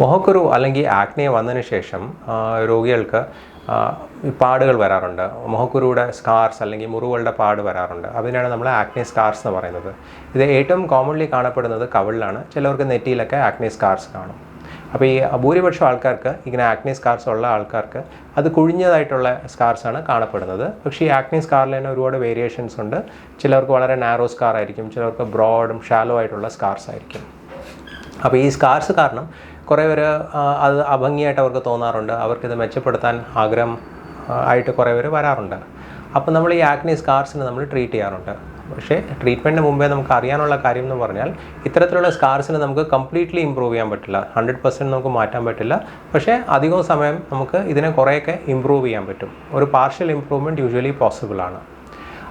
മുഖക്കുരു അല്ലെങ്കിൽ ആക്നെ വന്നതിന് ശേഷം രോഗികൾക്ക് പാടുകൾ വരാറുണ്ട്. മുഖക്കുരുയുടെ സ്കാർസ് അല്ലെങ്കിൽ മുറിവുകളുടെ പാട് വരാറുണ്ട്. അതിനാണ് നമ്മൾ ആക്നെ സ്കാർസ് എന്ന് പറയുന്നത്. ഇത് ഏറ്റവും കോമൺലി കാണപ്പെടുന്നത് കവിളിലാണ്. ചിലവർക്ക് നെറ്റിയിലൊക്കെ ആക്നെ സ്കാർസ് കാണും. അപ്പോൾ ഈ ഭൂരിപക്ഷം ആൾക്കാർക്ക് ഇങ്ങനെ ആക്നെ സ്കാർസ് ഉള്ള ആൾക്കാർക്ക് അത് കുഴിഞ്ഞതായിട്ടുള്ള സ്കാർസ് ആണ് കാണപ്പെടുന്നത്. പക്ഷേ ഈ ആക്നെ സ്കാറിൽ തന്നെ ഒരുപാട് വേരിയേഷൻസ് ഉണ്ട്. ചിലർക്ക് വളരെ നാരോ സ്കാർ ആയിരിക്കും. ചിലർക്ക് ബ്രോഡും ഷാലോ ആയിട്ടുള്ള സ്കാർസ് ആയിരിക്കും. അപ്പോൾ ഈ സ്കാർസ് കാരണം കുറേ പേര് അത് അഭംഗിയായിട്ട് അവർക്ക് തോന്നാറുണ്ട്. അവർക്കിത് മെച്ചപ്പെടുത്താൻ ആഗ്രഹം ആയിട്ട് കുറേ പേര് വരാറുണ്ട്. അപ്പോൾ നമ്മൾ ഈ ആക്നി സ്കാർസിനെ നമ്മൾ ട്രീറ്റ് ചെയ്യാറുണ്ട്. പക്ഷേ ട്രീറ്റ്മെന്റിന് മുമ്പേ നമുക്ക് അറിയാനുള്ള കാര്യം എന്ന് പറഞ്ഞാൽ ഇത്തരത്തിലുള്ള സ്കാർസിനെ നമുക്ക് കംപ്ലീറ്റ്ലി ഇമ്പ്രൂവ് ചെയ്യാൻ പറ്റില്ല. ഹൺഡ്രഡ് പെർസെന്റ് നമുക്ക് മാറ്റാൻ പറ്റില്ല. പക്ഷേ അധികം സമയം നമുക്ക് ഇതിനെ കുറേയൊക്കെ ഇമ്പ്രൂവ് ചെയ്യാൻ പറ്റും. ഒരു പാർഷ്യൽ ഇമ്പ്രൂവ്മെന്റ് യൂഷ്വലി പോസിബിളാണ്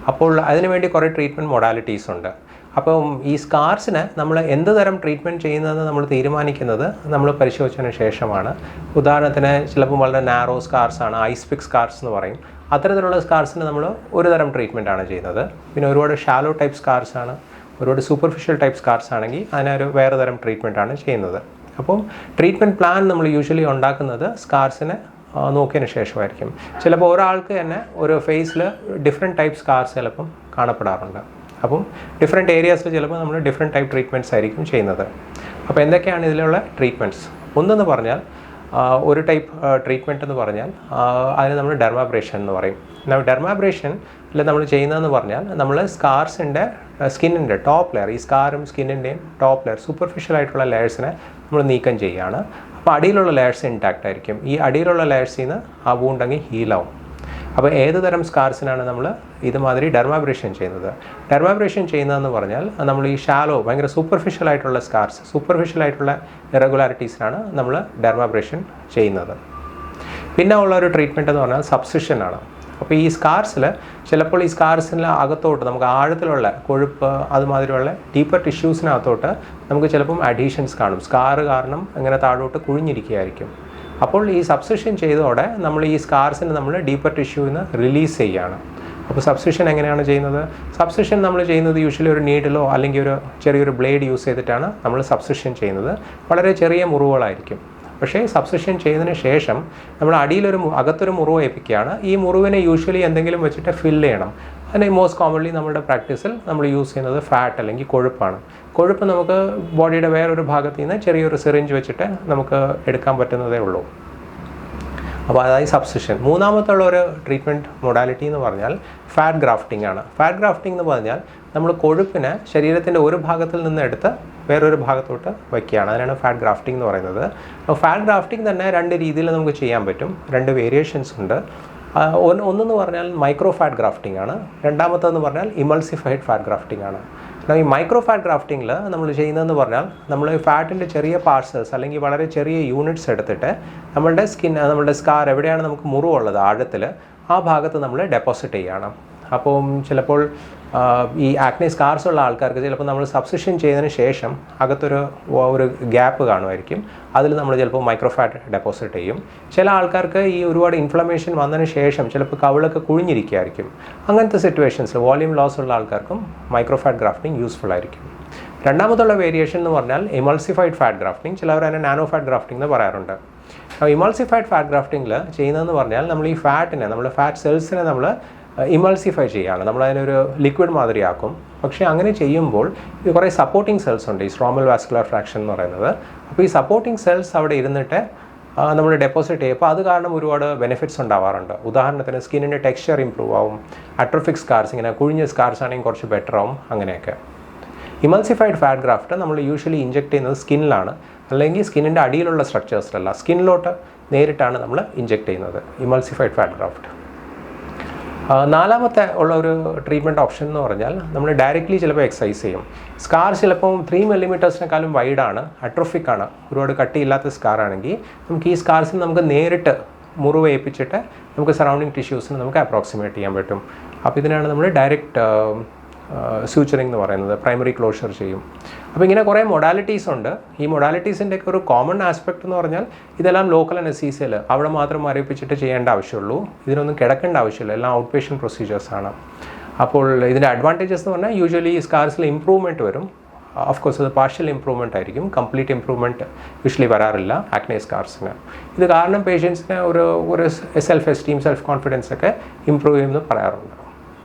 അപ്പോൾ അതിനുവേണ്ടി കുറേ ട്രീറ്റ്മെന്റ് മൊഡാലിറ്റീസ് ഉണ്ട്. അപ്പം ഈ സ്കാർസിന് നമ്മൾ എന്ത് തരം ട്രീറ്റ്മെന്റ് ചെയ്യുന്നതെന്ന് നമ്മൾ തീരുമാനിക്കുന്നത് നമ്മൾ പരിശോധിച്ചതിന് ശേഷമാണ്. ഉദാഹരണത്തിന് ചിലപ്പം വളരെ നാരോ സ്കാർസ് ആണ് ഐസ് പിക് സ്കാർസ് എന്ന് പറയും. അത്തരത്തിലുള്ള സ്കാർസിന് നമ്മൾ ഒരു തരം ആണ് ചെയ്യുന്നത്. പിന്നെ ഒരുപാട് ഷാലോ ടൈപ്പ് സ്കാർസ് ആണ് ഒരുപാട് സൂപ്പർഫിഷ്യൽ ടൈപ്പ് സ്കാർസ് ആണെങ്കിൽ അതിനൊരു വേറെ തരം ആണ് ചെയ്യുന്നത്. അപ്പോൾ ട്രീറ്റ്മെന്റ് പ്ലാൻ നമ്മൾ യൂഷ്വലി ഉണ്ടാക്കുന്നത് സ്കാർസിനെ നോക്കിയതിന് ശേഷമായിരിക്കും. ചിലപ്പോൾ ഒരാൾക്ക് തന്നെ ഒരു ഫേസിൽ ഡിഫറെന്റ് ടൈപ്പ് സ്കാർസ് ചിലപ്പം കാണപ്പെടാറുണ്ട്. അപ്പം ഡിഫറെന്റ് ഏരിയാസിൽ ചിലപ്പോൾ നമ്മൾ ഡിഫറെന്റ് ടൈപ്പ് ട്രീറ്റ്മെന്റ്സ് ആയിരിക്കും ചെയ്യുന്നത്. അപ്പോൾ എന്തൊക്കെയാണ് ഇതിലുള്ള ട്രീറ്റ്മെന്റ്സ് ഒന്നെന്ന് പറഞ്ഞാൽ ഒരു ടൈപ്പ് ട്രീറ്റ്മെന്റ് എന്ന് പറഞ്ഞാൽ അതിന് നമ്മൾ ഡെർമാബ്രേഷൻ എന്ന് പറയും. ഡെർമാബ്രേഷൻ നമ്മൾ ചെയ്യുന്നതെന്ന് പറഞ്ഞാൽ നമ്മൾ സ്കാർസിന്റെ സ്കിന്നിന്റെ ടോപ്പ് ലെയർ ഈ സ്കാറും സ്കിന്നിന്റെയും ടോപ്പ് ലെയർ സൂപ്പർഫിഷ്യൽ ആയിട്ടുള്ള ലെയേഴ്സിനെ നമ്മൾ നീക്കം ചെയ്യുകയാണ് അപ്പോൾ അടിയിലുള്ള ലെയേഴ്സ് ഇൻടാക്റ്റ് ആയിരിക്കും. ഈ അടിയിലുള്ള ലെയേഴ്സിൽ നിന്ന് ആ വൂണ്ടങ്ങി ഹീലാവും അപ്പോൾ ഏത് തരം സ്കാർസിനാണ് നമ്മൾ ഇതുമാതിരി ഡെർമാബ്രേഷൻ ചെയ്യുന്നത്? ഡെർമാബ്രേഷൻ ചെയ്യുന്നതെന്ന് പറഞ്ഞാൽ നമ്മൾ ഈ ഷാലോ ഭയങ്കര സൂപ്പർഫിഷ്യൽ ആയിട്ടുള്ള സ്കാർസ് സൂപ്പർഫിഷ്യൽ ആയിട്ടുള്ള ഇറഗുലാരിറ്റീസിനാണ് നമ്മൾ ഡെർമാബ്രേഷൻ ചെയ്യുന്നത്. പിന്നെ ഉള്ള ഒരു ട്രീറ്റ്മെന്റ് എന്ന് പറഞ്ഞാൽ സബ്സിഷനാണ് അപ്പോൾ ഈ സ്കാർസിൽ ചിലപ്പോൾ ഈ സ്കാർസിന് അകത്തോട്ട് നമുക്ക് ആഴത്തിലുള്ള കൊഴുപ്പ് അതുമാതിരിയുള്ള ഡീപ്പർ ടിഷ്യൂസിനകത്തോട്ട് നമുക്ക് ചിലപ്പം അഡീഷൻസ് കാണും. സ്കാർ കാരണം ഇങ്ങനെ താഴോട്ട് കുഴിഞ്ഞിരിക്കുകയായിരിക്കും. അപ്പോൾ ഈ സബ്സ്റ്റിഷൻ ചെയ്തതോടെ നമ്മൾ ഈ സ്കാർസിനെ നമ്മൾ ഡീപ്പർ ടിഷ്യൂവിൽ നിന്ന് റിലീസ് ചെയ്യുകയാണ് അപ്പോൾ സബ്സ്റ്റിഷൻ എങ്ങനെയാണ് ചെയ്യുന്നത്? സബ്സ്റ്റിഷൻ നമ്മൾ ചെയ്യുന്നത് യൂഷ്വലി ഒരു നീഡിലോ അല്ലെങ്കിൽ ഒരു ചെറിയൊരു ബ്ലേഡ് യൂസ് ചെയ്തിട്ടാണ് നമ്മൾ സബ്സ്റ്റിഷൻ ചെയ്യുന്നത്. വളരെ ചെറിയ മുറിവുകളായിരിക്കും. പക്ഷേ സബ്സ്റ്റിഷൻ ചെയ്തതിന് ശേഷം നമ്മൾ അടിയിലൊരു അകത്തൊരു മുറിവ് ഏൽപ്പിക്കുകയാണ്. ഈ മുറിവിനെ യൂഷ്വലി എന്തെങ്കിലും വെച്ചിട്ട് ഫില്ല് ചെയ്യണം. അതിന് മോസ്റ്റ് കോമൺലി നമ്മുടെ പ്രാക്ടീസിൽ നമ്മൾ യൂസ് ചെയ്യുന്നത് ഫാറ്റ് അല്ലെങ്കിൽ കൊഴുപ്പാണ്. കൊഴുപ്പ് നമുക്ക് ബോഡിയുടെ വേറൊരു ഭാഗത്ത് നിന്ന് ചെറിയൊരു സിറിഞ്ച് വെച്ചിട്ട് നമുക്ക് എടുക്കാൻ പറ്റുന്നതേ ഉള്ളൂ. അപ്പോൾ അതായത് സബ്സിഷൻ മൂന്നാമത്തെ ഉള്ള ഒരു ട്രീറ്റ്മെന്റ് മൊഡാലിറ്റി എന്ന് പറഞ്ഞാൽ ഫാറ്റ് ഗ്രാഫ്റ്റിംഗ് ആണ്. ഫാറ്റ് ഗ്രാഫ്റ്റിംഗ് എന്ന് പറഞ്ഞാൽ നമ്മൾ കൊഴുപ്പിനെ ശരീരത്തിന്റെ ഒരു ഭാഗത്തിൽ നിന്ന് എടുത്ത് വേറൊരു ഭാഗത്തോട്ട് വയ്ക്കുകയാണ്. അതിനാണ് ഫാറ്റ് ഗ്രാഫ്റ്റിംഗ് എന്ന് പറയുന്നത്. ഫാറ്റ് ഗ്രാഫ്റ്റിംഗ് തന്നെ രണ്ട് രീതിയിൽ നമുക്ക് ചെയ്യാൻ പറ്റും. രണ്ട് വേരിയേഷൻസ് ഉണ്ട്. ഒന്നെന്ന് പറഞ്ഞാൽ മൈക്രോ ഫാറ്റ് ഗ്രാഫ്റ്റിംഗ് ആണ്. രണ്ടാമത്തെന്ന് പറഞ്ഞാൽ ഇമൾസിഫൈഡ് ഫാറ്റ് ഗ്രാഫ്റ്റിംഗ് ആണ്. ഈ മൈക്രോ ഫാറ്റ് ഗ്രാഫ്റ്റിങ്ങിൽ നമ്മൾ ചെയ്യുന്നതെന്ന് പറഞ്ഞാൽ നമ്മൾ ഫാറ്റിന്റെ ചെറിയ പാർട്സസ് അല്ലെങ്കിൽ വളരെ ചെറിയ യൂണിറ്റ്സ് എടുത്തിട്ട് നമ്മളുടെ സ്കിൻ നമ്മളുടെ സ്കാർ എവിടെയാണ് നമുക്ക് മുറിവുള്ളത് ആഴത്തിൽ ആ ഭാഗത്ത് നമ്മൾ ഡെപ്പോസിറ്റ് ചെയ്യുകയാണ് അപ്പം ചിലപ്പോൾ ഈ ആക്നെ സ്കാർസ് ഉള്ള ആൾക്കാർക്ക് ചിലപ്പോൾ നമ്മൾ സബ്സിഷൻ ചെയ്തതിന് ശേഷം അകത്തൊരു ഒരു ഗ്യാപ്പ് കാണുമായിരിക്കും. അതിൽ നമ്മൾ ചിലപ്പോൾ മൈക്രോഫാറ്റ് ഡെപ്പോസിറ്റ് ചെയ്യും. ചില ആൾക്കാർക്ക് ഈ ഒരുപാട് ഇൻഫ്ലമേഷൻ വന്നതിന് ശേഷം ചിലപ്പോൾ കവിളൊക്കെ കുഴിഞ്ഞിരിക്കുകയായിരിക്കും. അങ്ങനത്തെ സിറ്റുവേഷൻസ് വോളിയം ലോസ് ഉള്ള ആൾക്കാർക്കും മൈക്രോഫാറ്റ് ഗ്രാഫ്റ്റിംഗ് യൂസ്ഫുൾ ആയിരിക്കും. രണ്ടാമതുള്ള വേരിയേഷൻ എന്ന് പറഞ്ഞാൽ ഇമൾസിഫൈഡ് ഫാറ്റ് ഗ്രാഫ്റ്റിംഗ് ചിലവർ അതിനെ നാനോ ഫാറ്റ് ഗ്രാഫ്റ്റിംഗ് എന്ന് പറയാറുണ്ട്. അപ്പോൾ ഇമൾസിഫൈഡ് ഫാറ്റ് ഗ്രാഫ്റ്റിംഗിൽ ചെയ്യുന്നതെന്ന് പറഞ്ഞാൽ നമ്മൾ ഈ ഫാറ്റിനെ നമ്മൾ ഫാറ്റ് സെൽസിനെ നമ്മൾ ഇമൾസിഫൈ ചെയ്യുകയാണ് നമ്മളതിനൊരു ലിക്വിഡ് മാതിരിയാക്കും. പക്ഷേ അങ്ങനെ ചെയ്യുമ്പോൾ കുറേ സപ്പോർട്ടിംഗ് സെൽസ് ഉണ്ട്. ഈ സ്ട്രോമൽ വാസ്കുലർ ഫ്രാക്ഷൻ എന്ന് പറയുന്നത്. അപ്പോൾ ഈ സപ്പോർട്ടിംഗ് സെൽസ് അവിടെ ഇരുന്നിട്ട് നമ്മൾ ഡെപ്പോസിറ്റ് ചെയ്യും. അപ്പോൾ അത് കാരണം ഒരുപാട് ബെനിഫിറ്റ്സ് ഉണ്ടാവാറുണ്ട്. ഉദാഹരണത്തിന് സ്കിന്നിന്റെ ടെക്സ്ചർ ഇമ്പ്രൂവ് ആവും. അട്രോഫിക് സ്കാർസ് ഇങ്ങനെ കുഴിഞ്ഞ സ്കാർസ് ആണെങ്കിൽ കുറച്ച് ബെറ്റർ ആവും. അങ്ങനെയൊക്കെ. ഇമൾസിഫൈഡ് ഫാറ്റ് ഗ്രാഫ്റ്റ് നമ്മൾ യൂഷ്വലി ഇഞ്ചെക്ട് ചെയ്യുന്നത് സ്കിന്നിലാണ് അല്ലെങ്കിൽ സ്കിന്നിന്റെ അടിയിലുള്ള സ്ട്രക്ചേഴ്സിലല്ല സ്കിന്നിലോട്ട് നേരിട്ടാണ് നമ്മൾ ഇഞ്ചെക്ട് ചെയ്യുന്നത്. ഇമൾസിഫൈഡ് ഫാറ്റ് ഗ്രാഫ്റ്റ് നാലാമത്തെ ഉള്ള ഒരു ട്രീറ്റ്മെന്റ് ഓപ്ഷൻ എന്ന് പറഞ്ഞാൽ നമ്മൾ ഡയറക്റ്റ്ലി ചിലപ്പോൾ എക്സസൈസ് ചെയ്യും. സ്കാർ ചിലപ്പോൾ ത്രീ മില്ലിമീറ്റേഴ്സിനെക്കാളും വൈഡാണ് അട്രോഫിക് ആണ് ഒരുപാട് കട്ടിയില്ലാത്ത സ്കാർ ആണെങ്കിൽ നമുക്ക് ഈ സ്കാർസിന് നമുക്ക് നേരിട്ട് മുറിവ് ഏൽപ്പിച്ചിട്ട് നമുക്ക് സറൗണ്ടിങ് ടിഷ്യൂസിന് നമുക്ക് അപ്രോക്സിമേറ്റ് ചെയ്യാൻ പറ്റും. അപ്പോൾ ഇതിനാണ് നമ്മൾ ഡയറക്റ്റ് സ്യൂച്ചറിങ് എന്ന് പറയുന്നത് പ്രൈമറി ക്ലോഷർ ചെയ്യും. അപ്പോൾ ഇങ്ങനെ കുറേ മൊഡാലിറ്റീസ് ഉണ്ട്. ഈ മൊഡാലിറ്റീസിന്റെ ഒക്കെ ഒരു കോമൺ ആസ്പെക്ട് എന്ന് പറഞ്ഞാൽ ഇതെല്ലാം ലോക്കൽ അനസീസിയൽ അവിടെ മാത്രം അറിയിപ്പിച്ചിട്ട് ചെയ്യേണ്ട ആവശ്യമുള്ളൂ. ഇതിനൊന്നും കിടക്കേണ്ട ആവശ്യമില്ല. എല്ലാം ഔട്ട് പേഷ്യൻ പ്രൊസീജിയേഴ്സാണ് അപ്പോൾ ഇതിന്റെ അഡ്വാന്റേജസ് എന്ന് പറഞ്ഞാൽ യൂഷ്വലി സ്കാർസിൽ ഇമ്പ്രൂവ്മെന്റ് വരും. ഓഫ് കോഴ്സ് അത് പാർഷ്യൽ ഇമ്പ്രൂവ്മെന്റ് ആയിരിക്കും. കംപ്ലീറ്റ് ഇമ്പ്രൂവ്മെന്റ് യൂഷ്വലി വരാറില്ല ആക്നെ സ്കാർസിന് ഇത് കാരണം പേഷ്യൻസിന് ഒരു ഒരു സെൽഫ് എസ്റ്റീം സെൽഫ് കോൺഫിഡൻസ് ഒക്കെ ഇമ്പ്രൂവ് ചെയ്യുമെന്ന് പറയാറുണ്ട്.